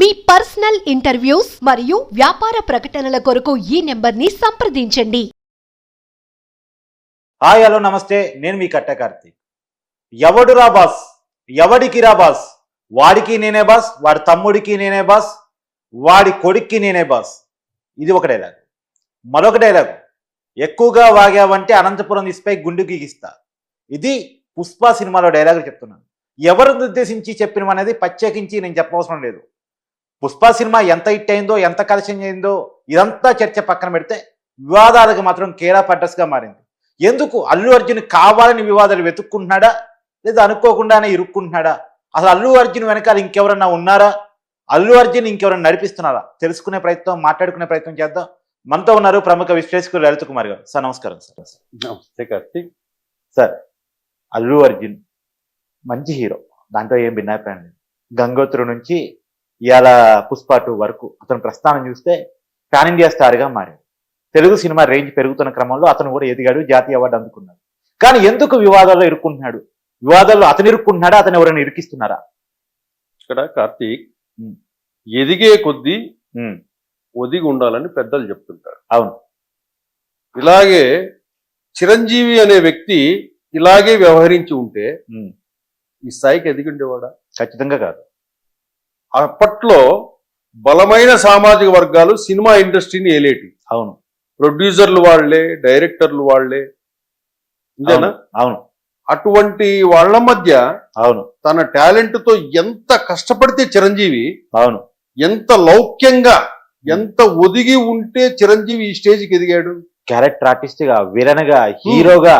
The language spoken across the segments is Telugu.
మీ పర్సనల్ ఇంటర్వ్యూస్ మరియు వ్యాపార ప్రకటనల కొరకు ఈ నెంబర్ని సంప్రదించండి. హాయ్ హలో నమస్తే. నేను మీ కట్ట కార్తీక్. ఎవడురా బాస్? ఎవడికి రా బాస్? వాడికి నేనే బాస్ వాడి తమ్ముడికి నేనే బాస్ వాడి కొడుక్కి నేనే బాస్. ఇది ఒక డైలాగ్. మరొక డైలాగ్. ఎక్కువగా వాగావంటే అనంతపురం తీసిపై గుండు గీగిస్తా. ఇది పుష్ప సినిమాలో డైలాగ్ చెప్తున్నాను. ఎవరిని ఉద్దేశించి చెప్పినమనేది ప్రత్యేకించి నేను చెప్పవసరం లేదు. పుష్ప సినిమా ఎంత హిట్ అయిందో ఎంత కలెక్షన్ అయిందో ఇదంతా చర్చ పక్కన పెడితే వివాదాలకు మాత్రం కేరా పడ్డస్గా మారింది. ఎందుకు? అల్లు అర్జున్ కావాలని వివాదాలు వెతుక్కుంటున్నాడా? లేదా అనుకోకుండానే ఇరుక్కుంటున్నాడా? అసలు అల్లు అర్జున్ వెనకాల ఇంకెవరన్నా ఉన్నారా? అల్లు అర్జున్ ఇంకెవరన్నా నడిపిస్తున్నారా? తెలుసుకునే ప్రయత్నం మాట్లాడుకునే ప్రయత్నం చేద్దాం. మనతో ఉన్నారు ప్రముఖ విశ్లేషకులు లలిత కుమార్ గారు. సార్ నమస్కారం సార్. నమస్తే కార్తీక్ సార్ అల్లు అర్జున్ మంచి హీరో. దాంట్లో ఏం భిన్నాభిప్రాయం లేదు. గంగోత్రు నుంచి ఇవాళ పుష్ప టూ వరకు అతను ప్రస్థానం చూస్తే పాన్ ఇండియా స్టార్గా మారాడు. తెలుగు సినిమా రేంజ్ పెరుగుతున్న క్రమంలో అతను కూడా ఎదిగాడు జాతీయ అవార్డు అందుకున్నాడు. కానీ ఎందుకు వివాదాల్లో ఇరుక్కుంటున్నాడు? వివాదాల్లో అతను ఇరుక్కుంటున్నాడా? అతను ఎవరైనా ఇరికిస్తున్నారా? ఇక్కడ కార్తీక్. ఎదిగే కొద్దీ ఒదిగి ఉండాలని పెద్దలు చెప్తుంటారు. అవును. ఇలాగే చిరంజీవి అనే వ్యక్తి ఇలాగే వ్యవహరించి ఉంటే ఈ స్థాయికి ఎదిగి ఉండేవాడా? ఖచ్చితంగా కాదు. అప్పట్లో బలమైన సామాజిక వర్గాలు సినిమా ఇండస్ట్రీని ఏలేటి. అవును. ప్రొడ్యూసర్లు వాళ్ళే డైరెక్టర్లు వాళ్ళే ఇంతేనా? అవును. అవును. అటువంటి వాళ్ళ మధ్య అవును. తన టాలెంట్తో ఎంత కష్టపడితే చిరంజీవి అవును. ఎంత లౌక్యంగా ఎంత ఒదిగి ఉంటే చిరంజీవి ఈ స్టేజ్కి ఎదిగాడు? క్యారెక్టర్ ఆర్టిస్ట్గా విలన్గా హీరోగా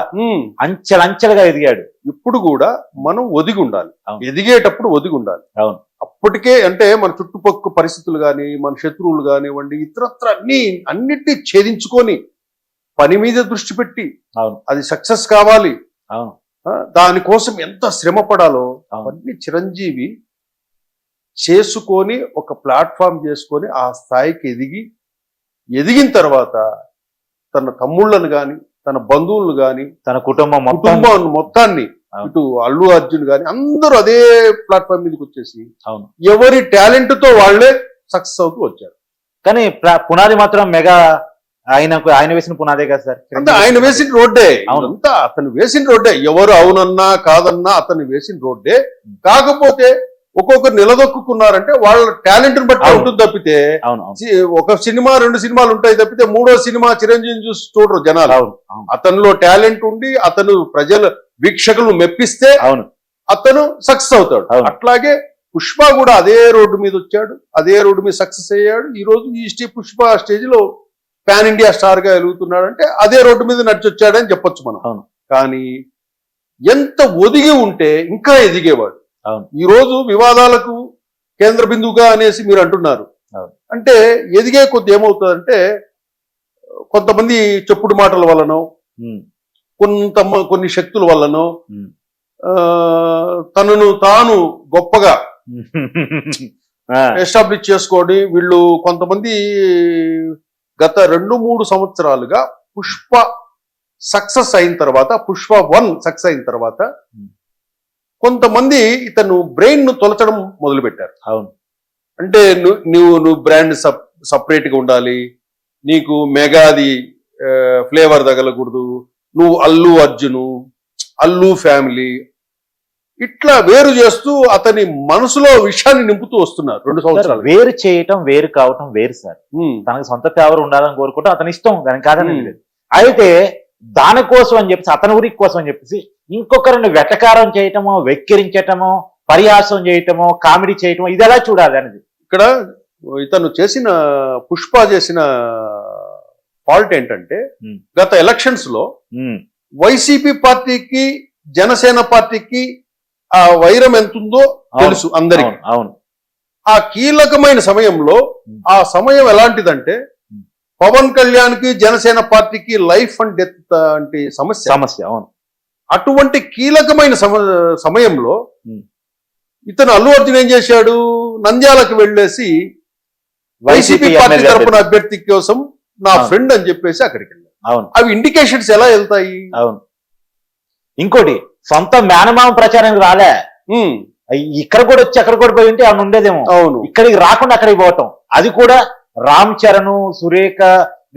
అంచెలంచెలుగా ఎదిగాడు. ఇప్పుడు కూడా మనం ఒదిగి ఉండాలి. ఎదిగేటప్పుడు ఒదిగి ఉండాలి అవును. అప్పటికే అంటే మన చుట్టుపక్కల పరిస్థితులు కానీ మన శత్రువులు కానివ్వండి ఇతరత్ర అన్ని అన్నిటినీ ఛేదించుకొని పని మీద దృష్టి పెట్టి అవును. అది సక్సెస్ కావాలి. అవును. దానికోసం ఎంత శ్రమ పడాలో అవును. అవన్నీ చిరంజీవి చేసుకొని ఒక ప్లాట్ఫామ్ చేసుకొని ఆ స్థాయికి ఎదిగి ఎదిగిన తర్వాత తన తమ్ముళ్ళను గాని తన బంధువులను గాని తన కుటుంబం కుటుంబం మొత్తాన్ని. ఇటు అల్లు అర్జున్ గాని అందరూ అదే ప్లాట్ఫామ్ మీదకి వచ్చేసి అవును. ఎవరి టాలెంట్తో వాళ్ళే సక్సెస్ అవుతూ వచ్చారు. కానీ పునాది మాత్రం మెగా ఆయనకు ఆయన వేసిన పునాదే కదా సార్. అంటే ఆయన వేసిన రోడ్డే. అవును. అంతా అతను వేసిన రోడ్డే. ఎవరు అవునన్నా కాదన్నా అతను వేసిన రోడ్డే. కాకపోతే ఒక్కొక్కరు నిలదొక్కున్నారంటే వాళ్ళ టాలెంట్ బట్టి అవును. ఉంటుంది తప్పితే ఒక సినిమా రెండు సినిమాలు ఉంటాయి తప్పితే మూడో సినిమా చిరంజీవి చూసి చూడరు జనాలు అతనిలో టాలెంట్ ఉండి అతను ప్రజల వీక్షకులు మెప్పిస్తే అవును అతను సక్సెస్ అవుతాడు. అట్లాగే పుష్ప కూడా అదే రోడ్డు మీద వచ్చాడు అదే రోడ్డు మీద సక్సెస్ అయ్యాడు ఈ రోజు ఈ స్టే పుష్ప స్టేజ్లో పాన్ ఇండియా స్టార్గా వెలుగుతున్నాడు అంటే అదే రోడ్డు మీద నడిచి వచ్చాడని చెప్పొచ్చు మనం అవును. కానీ ఎంత ఒదిగి ఉంటే ఇంకా ఎదిగేవాడు. ఈ రోజు వివాదాలకు కేంద్ర బిందువుగా అనేసి మీరు అంటున్నారు. అంటే ఎదిగే కొద్ది ఏమవుతుందంటే కొంతమంది చెప్పుడు మాటల వలనో కొంత కొన్ని శక్తుల వల్లనో తనను తాను గొప్పగా ఎస్టాబ్లిష్ చేసుకొని వీళ్ళు కొంతమంది గత రెండు మూడు సంవత్సరాలుగా పుష్ప సక్సెస్ అయిన తర్వాత పుష్ప వన్ సక్సెస్ అయిన తర్వాత. కొంతమంది ఇతను బ్రెయిన్ను తొలచడం మొదలు పెట్టారు అవును. అంటే నువ్వు నువ్వు బ్రాండ్ సప్ సపరేట్గా ఉండాలి నీకు మెగాది ఫ్లేవర్ తగలకూడదు నువ్వు అల్లు అర్జును అల్లు ఫ్యామిలీ ఇట్లా వేరు చేస్తూ అతని మనసులో విషయాన్ని నింపుతూ వస్తున్నారు రెండు సార్, సంవత్సరాలు. వేరు చేయటం వేరు కావటం వేరు సార్. తనకు సొంత ఫేవర్ ఉండాలని కోరుకుంటాం అతని ఇష్టం దానికి కాదని అయితే దానికోసం అని చెప్పేసి అతని ఊరికి కోసం అని చెప్పేసి ఇంకొకరిని వెటకారం చేయటమో వెక్కిరించటమో పరిహాసం చేయటమో కామెడీ చేయటమో ఇది ఎలా చూడాలి అనేది ఇక్కడ ఇతను చేసిన పుష్ప చేసిన ఫాల్ట్ ఏంటంటే. గత ఎలక్షన్స్లో వైసీపీ పార్టీకి జనసేన పార్టీకి ఆ వైరం ఎంతుందో తెలుసు అందరికి అవును ఆ కీలకమైన సమయంలో. ఆ సమయం ఎలాంటిదంటే. పవన్ కళ్యాణ్కి జనసేన పార్టీకి లైఫ్ అండ్ డెత్ అంటే సమస్య. సమస్య అవును. అటువంటి కీలకమైన సమ- సమయంలో. ఇతను అల్లు అర్జున్ ఏం చేశాడు? నంద్యాలకు వెళ్ళేసి వైసీపీ పార్టీ తరపున అభ్యర్థి కోసం నా. ఫ్రెండ్ అని చెప్పేసి అక్కడికి వెళ్ళాడు. అవును. అవి ఇండికేషన్స్ ఎలా వెళ్తాయి? అవును. ఇంకోటి సొంత మేనమామ ప్రచారానికి రాలే. ఇక్కడ కూడా వచ్చి అక్కడ కూడా పోయి ఉంటే ఆమె ఉండేదేమో. అవును. ఇక్కడికి రాకుండా అక్కడికి పోవటం. అది కూడా రామ్ చరణ్ సురేఖ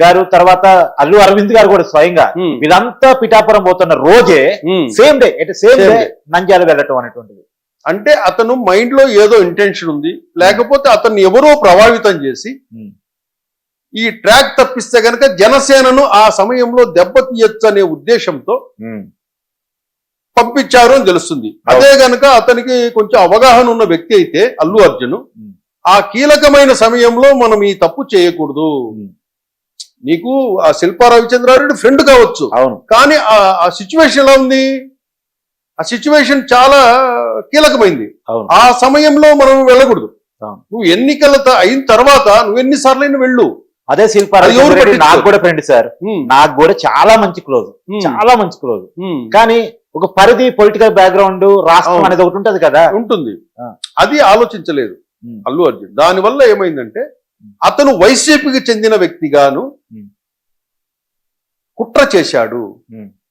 గారు తర్వాత అల్లు అరవింద్ గారు కూడా స్వయంగా వీళ్ళంతా పిఠాపురం పోతున్న రోజే. సేమ్ డే అంటే సేమ్ డే. నంద్యాల వెళ్ళటం అనేటువంటిది అంటే అతను మైండ్లో ఏదో ఇంటెన్షన్ ఉంది లేకపోతే అతన్ని ఎవరో ప్రభావితం చేసి. ఈ ట్రాక్ తప్పిస్తే గనక జనసేనను ఆ సమయంలో దెబ్బతీయచ్చు అనే ఉద్దేశంతో. పంపించారు అని తెలుస్తుంది అదే గనక అతనికి కొంచెం అవగాహన ఉన్న వ్యక్తి అయితే అల్లు అర్జున్. ఆ కీలకమైన సమయంలో మనం ఈ తప్పు చేయకూడదు. నీకు ఆ శిల్పా రవిచంద్రారెడ్డి ఫ్రెండ్ కావచ్చు. అవును. కానీ ఆ సిచ్యువేషన్ ఎలా ఉంది? ఆ సిచ్యువేషన్ చాలా కీలకమైంది. అవును. ఆ సమయంలో మనం వెళ్ళకూడదు. నువ్వు ఎన్నికల అయిన తర్వాత నువ్వు ఎన్నిసార్లు వెళ్ళు. అదే శిల్పా నాకు. కూడా ఫ్రెండ్ సార్. నాకు కూడా చాలా మంచి క్లోజ్ చాలా మంచి క్లోజ్ కానీ ఒక పరిధి పొలిటికల్ బ్యాక్గ్రౌండ్ రాష్ట్రం. అనేది ఒకటి ఉంటది కదా. ఉంటుంది. అది ఆలోచించలేదు. అల్లు అర్జున్. దానివల్ల ఏమైందంటే అతను వైసీపీకి చెందిన వ్యక్తిగాను. కుట్ర చేశాడు.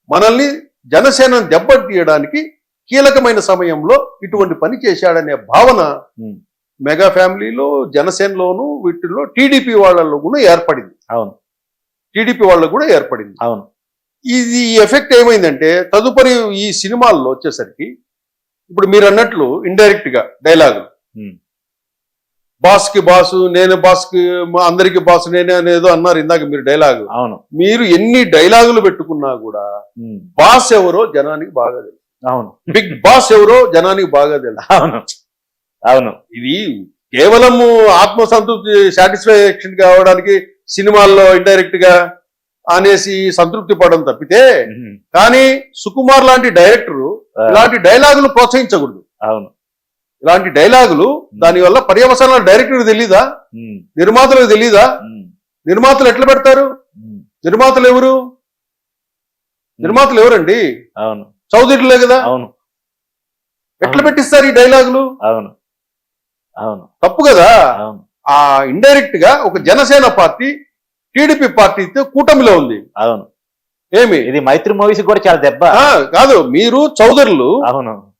మనల్ని జనసేన దెబ్బతీయడానికి కీలకమైన సమయంలో ఇటువంటి పని చేశాడనే భావన. మెగా ఫ్యామిలీలో జనసేనలోను వీటిల్లో టీడీపీ వాళ్ళలో కూడా ఏర్పడింది. అవును. టీడీపీ వాళ్ళకు కూడా ఏర్పడింది. అవును. ఇది ఎఫెక్ట్ ఏమైందంటే తదుపరి ఈ సినిమాల్లో వచ్చేసరికి ఇప్పుడు మీరు అన్నట్లు ఇండైరెక్ట్గా డైలాగ్ ఉమ్. బాస్కి బాసు నేను బాస్కి మా అందరికి బాస్ నేనే అనేదో అన్నారు ఇందాక మీరు డైలాగ్. అవును. మీరు ఎన్ని డైలాగులు పెట్టుకున్నా కూడా. బాస్ ఎవరో జనానికి బాగా తెలుసు. అవును. బిగ్ బాస్ ఎవరో జనానికి బాగా తెలుసు. అవును. అవును. ఇది కేవలం ఆత్మసంతృప్తి సాటిస్ఫాక్షన్ కావడానికి సినిమాల్లో ఇండైరెక్ట్గా అనేసి సంతృప్తి పడడం తప్పితే. కానీ సుకుమార్ లాంటి డైరెక్టర్ ఇలాంటి డైలాగులు ప్రోత్సహించకూడదు. అవును. ఇలాంటి డైలాగులు దానివల్ల పర్యవసానాలు డైరెక్టర్ తెలీదా. నిర్మాతలకు తెలీదా. నిర్మాతలు ఎట్లా పెడతారు. నిర్మాతలు ఎవరు? నిర్మాతలు ఎవరండి? అవును. చౌదరిలే కదా? అవును. ఎట్లా పెట్టిస్తారు ఈ డైలాగులు? అవును. అవును. తప్పు కదా? అవును. ఆ ఇండైరెక్ట్గా ఒక జనసేన పార్టీ టీడీపీ పార్టీతో కూటమిలో ఉంది. అవును. ఏమి? ఇది మైత్రి మూవీస్ కూడా చాలా దెబ్బ. కాదు మీరు చౌదరులు అవును.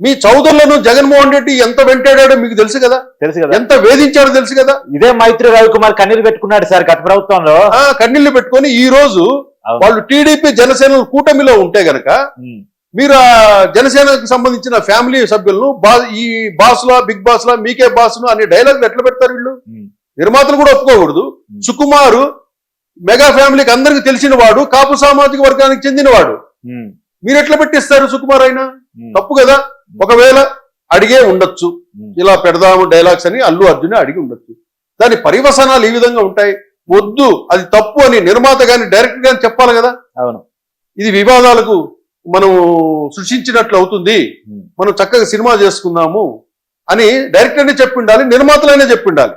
మీ చౌదరులను జగన్మోహన్ రెడ్డి ఎంత వెంటాడాడో మీకు తెలుసు కదా తెలుసు కదా ఎంత వేధించాడో తెలుసు కదా ఇదే మైత్రి రవికుమార్ కన్నీరు పెట్టుకున్నాడు సార్ గత ప్రభుత్వంలో కన్నీళ్ళు పెట్టుకొని ఈ రోజు. వాళ్ళు టీడీపీ జనసేన కూటమిలో ఉంటే గనక. మీరు ఆ జనసేనకు సంబంధించిన ఫ్యామిలీ సభ్యులను బా ఈ బాస్ లా బిగ్ బాస్ లా మీకే బాస్ అనే డైలాగులు ఎట్లా పెడతారు వీళ్ళు. నిర్మాతలు కూడా ఒప్పుకోకూడదు. సుకుమారు మెగా ఫ్యామిలీకి అందరికి తెలిసిన వాడు కాపు సామాజిక వర్గానికి చెందినవాడు. మీరు ఎట్లా పెట్టిస్తారు సుకుమార్ అయినా. తప్పు కదా ఒకవేళ అడిగే ఉండొచ్చు. ఇలా పెడదాము డైలాగ్స్ అని అల్లు అర్జునే అడిగి ఉండొచ్చు దాని పరివసనాలు ఈ విధంగా ఉంటాయి వద్దు అది తప్పు అని నిర్మాత గాని డైరెక్టర్ గాని చెప్పాలి కదా అవును ఇది వివాదాలకు మనం సృష్టించినట్లు అవుతుంది. మనం చక్కగా సినిమా చేసుకుందాము అని డైరెక్టర్నే చెప్పిండాలి నిర్మాతలైనా చెప్పిండాలి.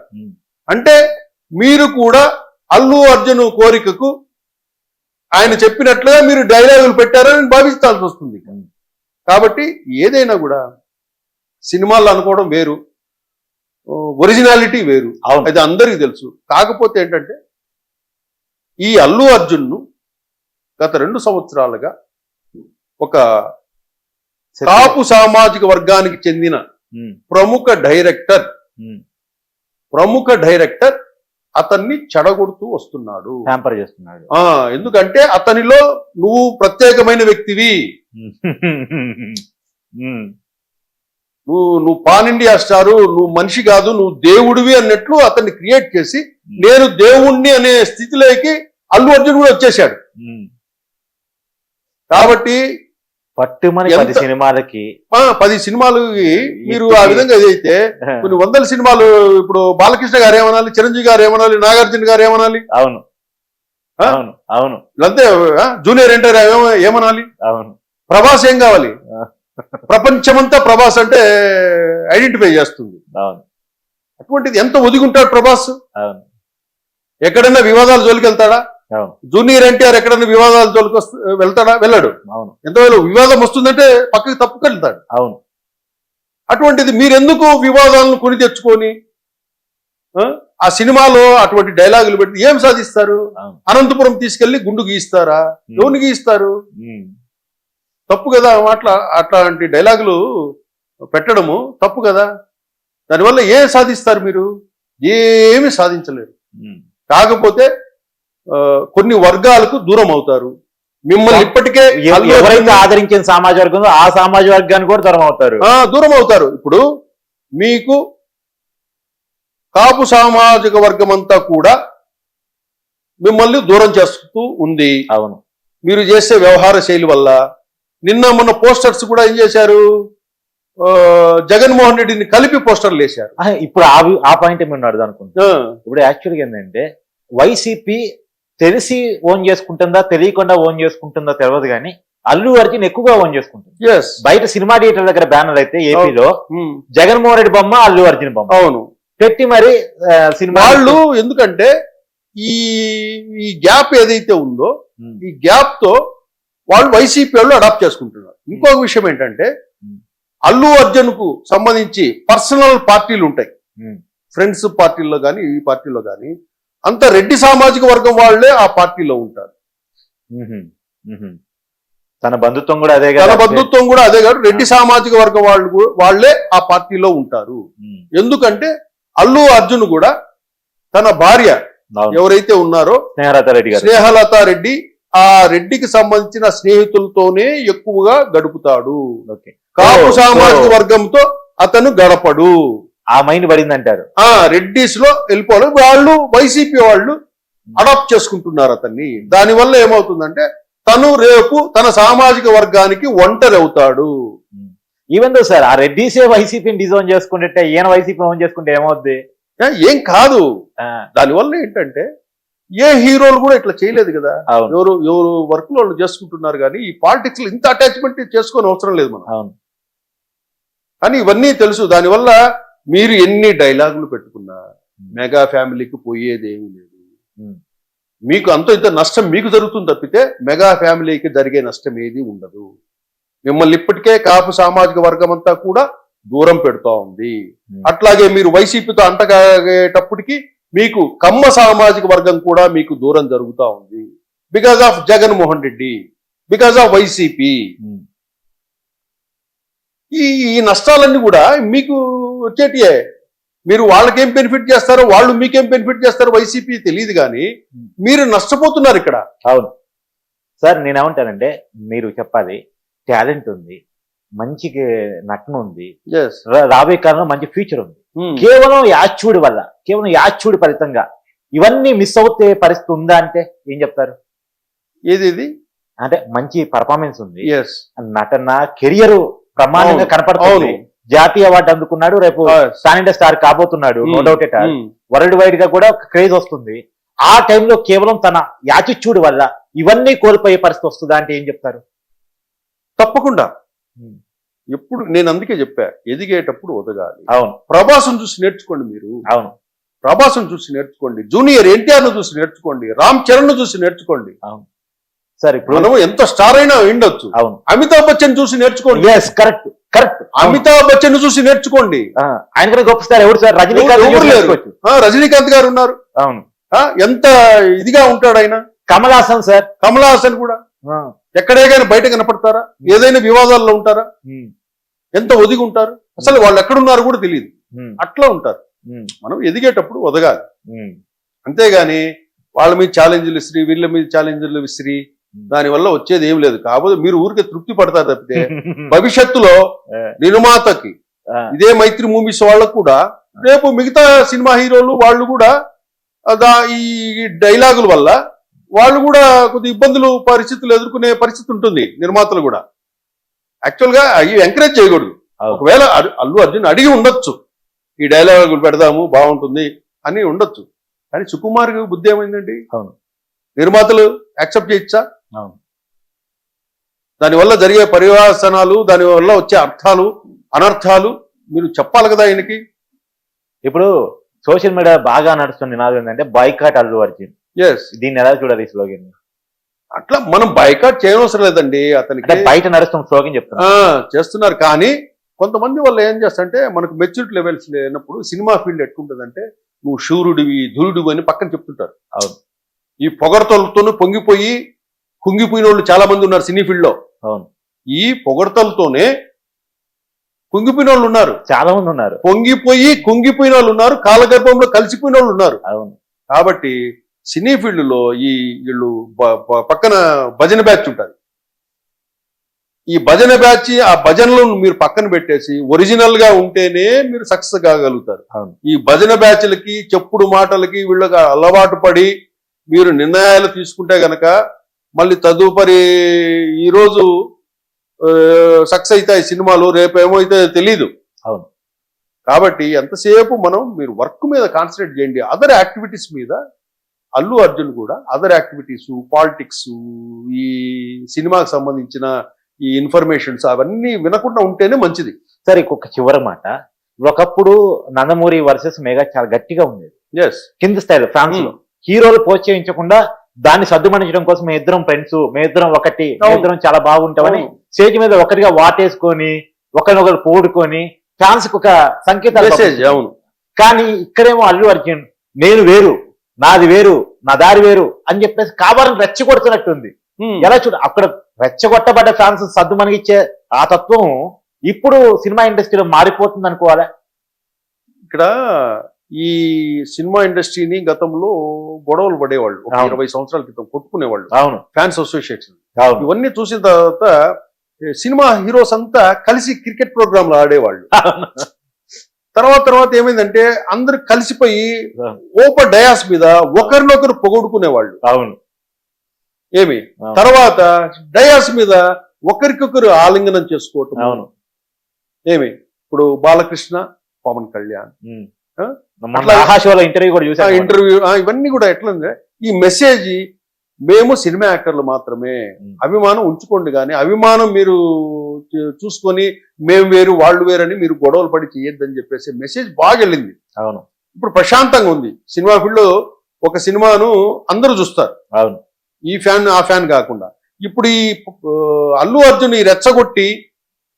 అంటే మీరు కూడా అల్లు అర్జున్ కోరికకు ఆయన చెప్పినట్లుగా మీరు డైలాగులు పెట్టారని భావించాల్సి వస్తుంది. కాబట్టి ఏదైనా కూడా సినిమాల్లో అనుకోవడం వేరు ఒరిజినాలిటీ వేరు అది అందరికీ తెలుసు కాకపోతే ఏంటంటే ఈ అల్లు అర్జున్ను గత రెండు సంవత్సరాలుగా ఒక కాపు సామాజిక వర్గానికి చెందిన. ప్రముఖ డైరెక్టర్. ప్రముఖ డైరెక్టర్ అతన్ని చెడగొడుతూ వస్తున్నాడు ఎందుకంటే అతనిలో నువ్వు ప్రత్యేకమైన వ్యక్తివి. నువ్వు నువ్వు పాన్ ఇండియా స్టారు నువ్వు మనిషి కాదు నువ్వు దేవుడివి అన్నట్లు అతన్ని క్రియేట్ చేసి నేను దేవుణ్ణి అనే స్థితిలోకి అల్లు అర్జున్ కూడా వచ్చేసాడు. కాబట్టి పట్టుమని పది సినిమాలకి. పది సినిమాలు మీరు ఆ విధంగా ఏదైతే కొన్ని వందల సినిమాలు ఇప్పుడు బాలకృష్ణ గారు ఏమనాలి చిరంజీవి గారు ఏమనాలి నాగార్జున గారు ఏమనాలి? అవును? అవును అవును. ఆ, జూనియర్ ఏమ- ఏమనాలి? అవును. ప్రభాస్ ఏం కావాలి. ప్రపంచమంతా ప్రభాస్ అంటే ఐడెంటిఫై చేస్తుంది. అవును. అటువంటిది ఎంత ఒదిగుంటాడు ప్రభాస్? అవును. ఎక్కడైనా వివాదాలు జోలికి వెళ్తాడా? అవును. జూనియర్ ఎన్టీఆర్ ఎక్కడైనా వివాదాలు జోలికి వస్తు వెళ్తాడా? వెళ్ళాడు. అవును. ఎంతవేళ వివాదం వస్తుందంటే పక్కకి తప్పుకెళ్తాడు అవును. అటువంటిది మీరెందుకు వివాదాలను కొని తెచ్చుకొని ఆ? సినిమాలో అటువంటి డైలాగులు పెట్టి ఏం సాధిస్తారు. అనంతపురం తీసుకెళ్ళి గుండు గీస్తారా ఎవరిని గీస్తారు. తప్పు కదా అట్లా అట్లాంటి డైలాగులు పెట్టడము తప్పు కదా. దానివల్ల ఏ సాధిస్తారు మీరు? ఏమి సాధించలేరు. కాకపోతే కొన్ని వర్గాలకు దూరం అవుతారు. మిమ్మల్ని ఇప్పటికే ఎవరైతే ఆదరించిన సమాజ వర్గం ఆ సమాజ వర్గానికి కూడా దూరం అవుతారు. దూరం అవుతారు. ఇప్పుడు మీకు కాపు సామాజిక వర్గం అంతా కూడా మిమ్మల్ని దూరం చేస్తూ ఉంది. అవును. మీరు చేసే వ్యవహార శైలి వల్ల నిన్న మొన్న పోస్టర్స్ కూడా ఏం చేశారు? జగన్మోహన్ రెడ్డిని కలిపి పోస్టర్లు వేశారు. ఇప్పుడు ఆ పాయింట్ ఏమి ఉన్నాడు అనుకుంటా ఇప్పుడు యాక్చువల్గా ఏంటంటే వైసీపీ తెలిసి ఓన్ చేసుకుంటుందా తెలియకుండా ఓన్ చేసుకుంటుందా తెలియదు కానీ అల్లు అర్జున్ ఎక్కువగా ఓన్ చేసుకుంటుంది. బయట సినిమా థియేటర్ దగ్గర బ్యానర్ అయితే ఏపీలో జగన్మోహన్ రెడ్డి బొమ్మ అల్లు అర్జున్ బొమ్మ. అవును. పెట్టి మరి సినిమా వాళ్ళు ఎందుకంటే ఈ ఈ గ్యాప్ ఏదైతే ఉందో ఈ గ్యాప్తో వాళ్ళు వైసీపీ వాళ్ళు అడాప్ట్ చేసుకుంటున్నారు. ఇంకొక విషయం ఏంటంటే Hmm. అల్లు అర్జున్కు సంబంధించి పర్సనల్ పార్టీలు ఉంటాయి. ఉమ్, ఫ్రెండ్స్ పార్టీల్లో కానీ ఈ పార్టీలో కానీ అంత రెడ్డి సామాజిక వర్గం వాళ్ళే ఆ పార్టీలో ఉంటారు. తన బంధుత్వం కూడా అదే తన బంధుత్వం కూడా అదే కాదు రెడ్డి సామాజిక వర్గం వాళ్ళు వాళ్ళే ఆ పార్టీలో ఉంటారు. ఎందుకంటే అల్లు అర్జున్ కూడా తన భార్య. ఎవరైతే ఉన్నారో స్నేహలత రెడ్డి స్నేహలత రెడ్డి ఆ రెడ్డికి సంబంధించిన స్నేహితులతోనే ఎక్కువగా గడుపుతాడు. ఓకే. కాపు సామాజిక. వర్గంతో అతను గడపడు. ఆ మైండ్ పడింది అంటారు ఆ రెడ్డిస్లో వెళ్ళిపోవాలి వాళ్ళు వైసీపీ వాళ్ళు అడాప్ట్ చేసుకుంటున్నారు అతన్ని. దానివల్ల ఏమవుతుందంటే తను రేపు తన సామాజిక వర్గానికి ఒంటరి అవుతాడు. ఈవెన్ దో సార్ ఆ రెడ్డిసే వైసీపీని డిజోన్ చేసుకుంటే ఈయన వైసీపీ ఓన్ చేసుకుంటే ఏమవుద్ది? ఏ, కాదు. దానివల్ల ఏంటంటే ఏ హీరోలు కూడా ఇట్లా చేయలేదు కదా. ఎవరు ఎవరు వర్క్ వాళ్ళు చేసుకుంటున్నారు కానీ ఈ పాలిటిక్స్లో ఇంత అటాచ్మెంట్ చేసుకొని అవసరం లేదు మనం కానీ ఇవన్నీ తెలుసు. దానివల్ల మీరు ఎన్ని డైలాగులు పెట్టుకున్నా మెగా ఫ్యామిలీకి పోయేది ఏమీ లేదు. మీకు అంత ఇంత నష్టం మీకు జరుగుతుంది తప్పితే మెగా ఫ్యామిలీకి జరిగే నష్టం ఏది ఉండదు. మిమ్మల్ని ఇప్పటికే కాపు సామాజిక వర్గం అంతా కూడా దూరం పెడుతూ ఉంది. అట్లాగే మీరు వైసీపీతో అంటగాగేటప్పటికి మీకు కమ్మ సామాజిక వర్గం కూడా మీకు దూరం జరుగుతూ ఉంది. Because of Jaganmohan Reddy because of YCP. Um. ఈ ఈ నష్టాలన్నీ కూడా మీకు వచ్చేటియే. మీరు వాళ్ళకేం బెనిఫిట్ చేస్తారో వాళ్ళు మీకేం బెనిఫిట్ చేస్తారో వైసీపీ తెలియదు కానీ మీరు నష్టపోతున్నారు ఇక్కడ. అవును. సార్ నేనేమంటానంటే మీరు చెప్పాలి టాలెంట్ ఉంది. మంచి నటన ఉంది. రాబోయే కాలంలో మంచి ఫ్యూచర్ ఉంది. కేవలం యాచ్యూడి వల్ల కేవలం యాచ్యూడి ఫలితంగా ఇవన్నీ మిస్ అవుతే పరిస్థితి ఉందా అంటే ఏం చెప్తారు? ఏది ఇది అంటే మంచి పర్ఫార్మెన్స్ ఉంది. నటన కెరియర్ ప్రమాణంగా కనపడుతుంది. జాతీయ అవార్డు అందుకున్నాడు రేపు ఇండియా స్టార్ కాబోతున్నాడు నో డౌట్ ఎట్ వరల్డ్ వైడ్గా కూడా క్రేజ్ వస్తుంది. ఆ టైంలో కేవలం తన యాటిట్యూడ్ వల్ల ఇవన్నీ కోల్పోయే పరిస్థితి వస్తుందా అంటే ఏం చెప్తారు? తప్పకుండా. Hmm. ఎప్పుడు నేను అందుకే చెప్పా ఎదిగేటప్పుడు ఒదగాలి. అవును. ప్రభాసం చూసి నేర్చుకోండి మీరు. అవును. ప్రభాసం చూసి నేర్చుకోండి. జూనియర్ ఎన్టీఆర్ను చూసి నేర్చుకోండి. రామ్ చరణ్ను చూసి నేర్చుకోండి. సార్ ఇప్పుడు మనం ఎంత స్టార్ అయినా ఉండొచ్చు. అవును. అమితాబ్ బచ్చన్ చూసి నేర్చుకోండి. ఎస్ కరెక్ట్ కరెక్ట్ అమితాబ్ బచ్చన్ను చూసి నేర్చుకోండి. ఆయన కన్నా గొప్ప స్టార్. ఎవరు సార్? రజనీకాంత్ రజనీకాంత్ గారు ఉన్నారు. అవును. ఎంత ఇదిగా ఉంటాడు ఆయన. కమల్ హాసన్ సార్. కమల్ హాసన్ కూడా ఎక్కడే కానీ బయట కనపడతారా? ఏదైనా వివాదాల్లో ఉంటారా? ఎంత ఒదిగి ఉంటారు? అసలు వాళ్ళు ఎక్కడున్నారు కూడా తెలియదు. అట్లా ఉంటారు. మనం ఎదిగేటప్పుడు ఒదగాలి. అంతేగాని వాళ్ళ మీద ఛాలెంజ్లు విసిరి వీళ్ళ మీద ఛాలెంజ్లు విసిరి దానివల్ల వచ్చేది ఏం లేదు. కాకపోతే మీరు ఊరికే తృప్తి పడతారు తప్పితే భవిష్యత్తులో నిర్మాతకి ఇదే మైత్రి మూవీస్ వాళ్ళకు కూడా రేపు మిగతా సినిమా హీరోలు వాళ్ళు కూడా ఈ డైలాగుల వల్ల వాళ్ళు కూడా కొద్ది ఇబ్బందులు పరిస్థితులు ఎదుర్కొనే పరిస్థితి ఉంటుంది నిర్మాతలు కూడా. యాక్చువల్గా అవి ఎంకరేజ్ చేయకూడదు. ఒకవేళ అల్లు అర్జున్ అడిగి ఉండొచ్చు. ఈ డైలాగులు పెడదాము బాగుంటుంది అని ఉండొచ్చు. కానీ సుకుమార్ బుద్ధి ఏమైందండి? అవును. నిర్మాతలు యాక్సెప్ట్ చేయొచ్చా? అవును. దానివల్ల జరిగే పరివాసనాలు దానివల్ల వచ్చే అర్థాలు అనర్థాలు మీరు చెప్పాలి కదా ఆయనకి? ఇప్పుడు సోషల్ మీడియా బాగా నడుస్తున్న నినాదం ఏంటంటే బాయ్కాట్ అల్లు అర్జున్. ఎస్ దీన్ని ఎలా చూడాలి ఈ స్లోగన్ అట్లా మనం బైకాట్ చేయనవసరం లేదండి అతనికి బయట నడుస్తున్న స్లోగన్ చెప్తున్నా. ఆ, చేస్తున్నారు. కానీ కొంతమంది వాళ్ళు ఏం చేస్తారంటే మనకు మెచ్యూరిటీ లెవెల్స్ లేనప్పుడు సినిమా ఫీల్డ్ ఎట్లుంటుందంటే నువ్వు శూరుడివి ధూరుడివి అని పక్కన చెప్తుంటారు. అవును. ఈ పొగడతలతోనూ పొంగిపోయి కుంగిపోయిన వాళ్ళు చాలా మంది ఉన్నారు సినీ ఫీల్డ్లో అవును. ఈ పొగడతలతోనే కుంగిపోయిన వాళ్ళు ఉన్నారు. చాలా మంది ఉన్నారు పొంగిపోయి కుంగిపోయిన వాళ్ళు ఉన్నారు కాలగర్భంలో కలిసిపోయిన వాళ్ళు ఉన్నారు అవును. కాబట్టి సినీ ఫీల్డ్లో ఈ వీళ్ళు పక్కన భజన బ్యాచ్ ఉంటుంది ఈ భజన బ్యాచ్ ఆ భజనలను మీరు పక్కన పెట్టేసి ఒరిజినల్గా ఉంటేనే మీరు సక్సెస్ కాగలుగుతారు అవును. ఈ భజన బ్యాచ్లకి చెప్పుడు మాటలకి వీళ్ళకి అలవాటు పడి మీరు నిర్ణయాలు తీసుకుంటే గనక మళ్ళీ తదుపరి ఈరోజు సక్సెస్ అవుతాయి సినిమాలు రేపు ఏమైతే తెలీదు అవును. కాబట్టి ఎంతసేపు మనం మీరు వర్క్ మీద కాన్సన్ట్రేట్ చేయండి అదర్ యాక్టివిటీస్ మీద అల్లు అర్జున్ కూడా అదర్ యాక్టివిటీస్ పాలిటిక్స్ ఈ సినిమాకి సంబంధించిన ఈ ఇన్ఫర్మేషన్స్ అవన్నీ వినకుండా ఉంటేనే మంచిది. సరే ఒక చివరి మాట. ఒకప్పుడు నందమూరి వర్సెస్ మెగా చాలా గట్టిగా ఉండేది. ఎస్ కింద స్థాయిలో ఫ్రాన్స్లో హీరోలు ప్రోత్సహించకుండా దాన్ని సర్దుమణించడం కోసం మేము ఇద్దరం ఫ్రెండ్స్ మేము ఇద్దరం ఒకటి మేము ఇద్దరం చాలా బాగుంటామని స్టేజ్ మీద ఒకటిగా వాటేసుకొని ఒకరినొకరు పోడుకొని ఫ్యాన్స్కు ఒక సంకేతాలు కానీ ఇక్కడేమో అల్లు అర్జున్ నేను వేరు. నాది వేరు నా దారి వేరు అని చెప్పేసి కావాలని రెచ్చగొడుతున్నట్టుంది. ఎలా చూడ అక్కడ రెచ్చగొట్టబడ్డ ఫ్యాన్స్ సర్దు మనకిచ్చే ఆ తత్వం ఇప్పుడు సినిమా ఇండస్ట్రీలో మారిపోతుంది అనుకోవాలా? ఇక్కడ ఈ సినిమా ఇండస్ట్రీని గతంలో గొడవలు పడేవాళ్ళు. ఇరవై సంవత్సరాల క్రితం కొట్టుకునేవాళ్ళు. అవును. ఫ్యాన్స్ అసోసియేషన్ ఇవన్నీ చూసిన తర్వాత సినిమా హీరోస్ అంతా కలిసి క్రికెట్ ప్రోగ్రాంలు ఆడేవాళ్ళు. తర్వాత తర్వాత ఏమైందంటే అందరు కలిసిపోయి ఓపెన్ డయాస్ మీద ఒకరినొకరు పొగడుకునేవాళ్ళు. అవును. ఏమి. తర్వాత డయాస్ మీద ఒకరికొకరు ఆలింగనం చేసుకోవటం. అవును. ఏమి? ఇప్పుడు బాలకృష్ణ పవన్ కళ్యాణ్. ఇంటర్వ్యూ కూడా ఇంటర్వ్యూ ఇవన్నీ కూడా ఎట్లా ఉంది? ఈ మెసేజ్ మేము సినిమా యాక్టర్లు మాత్రమే. అభిమానం ఉంచుకోండి కానీ అభిమానం మీరు చూసుకొని మేము వేరు వాళ్ళు వేరని మీరు గొడవలు పడి చేయొద్దని చెప్పేసి మెసేజ్ బాగా వెళ్ళింది అవును. ఇప్పుడు ప్రశాంతంగా ఉంది. సినిమా ఫీల్డ్ ఒక సినిమాను అందరూ చూస్తారు. అవును. ఈ ఫ్యాన్ ఆ ఫ్యాన్ కాకుండా. ఇప్పుడు ఈ అల్లు అర్జున్ ఈ రెచ్చగొట్టి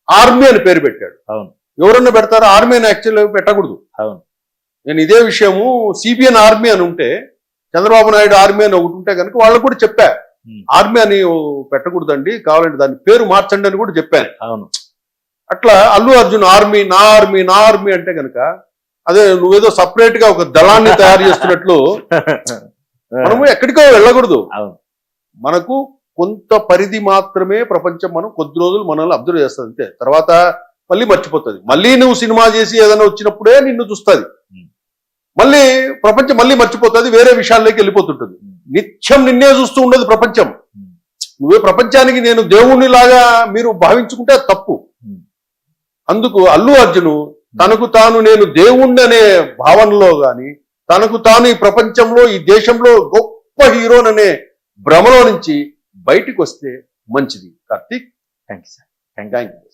ఆర్మీ అని పేరు పెట్టాడు. అవును. ఎవరన్నా పెడతారో? ఆర్మీ అని యాక్చువల్ పెట్టకూడదు. అవును. నేను ఇదే విషయము సిబిఎన్ ఆర్మీ అని ఉంటే చంద్రబాబు నాయుడు ఆర్మీ అని ఒకటి ఉంటే కనుక వాళ్ళకు కూడా చెప్పా. ఆర్మీ అని పెట్టకూడదండి కావాలంటే దాని పేరు మార్చండి అని కూడా చెప్పాను. అవును. అట్లా అల్లు అర్జున్ ఆర్మీ నా ఆర్మీ నా ఆర్మీ అంటే కనుక అదే నువ్వేదో సపరేట్గా ఒక దళాన్ని తయారు చేస్తున్నట్లు మనము ఎక్కడికో వెళ్ళకూడదు. మనకు కొంత పరిధి మాత్రమే ప్రపంచం మనం కొద్ది రోజులు మనల్ని అబ్జర్వ్ చేస్తుంది అంతే. తర్వాత మళ్ళీ మర్చిపోతుంది. మళ్ళీ నువ్వు సినిమా చేసి ఏదైనా వచ్చినప్పుడే నిన్ను చూస్తుంది. మళ్ళీ ప్రపంచం మళ్ళీ మర్చిపోతుంది వేరే విషయాల్లోకి వెళ్ళిపోతుంటుంది. నిత్యం నిన్నే చూస్తూ ఉండదు ప్రపంచం. నువ్వే ప్రపంచానికి నేను దేవుణ్ణి లాగా మీరు భావించుకుంటే తప్పు. అందుకు అల్లు అర్జును తనకు తాను నేను దేవుణ్ణి అనే భావనలో గాని తనకు తాను ఈ ప్రపంచంలో ఈ దేశంలో గొప్ప హీరోననే భ్రమలో నుంచి బయటికి వస్తే మంచిది. Karthik thank you sir. Thank you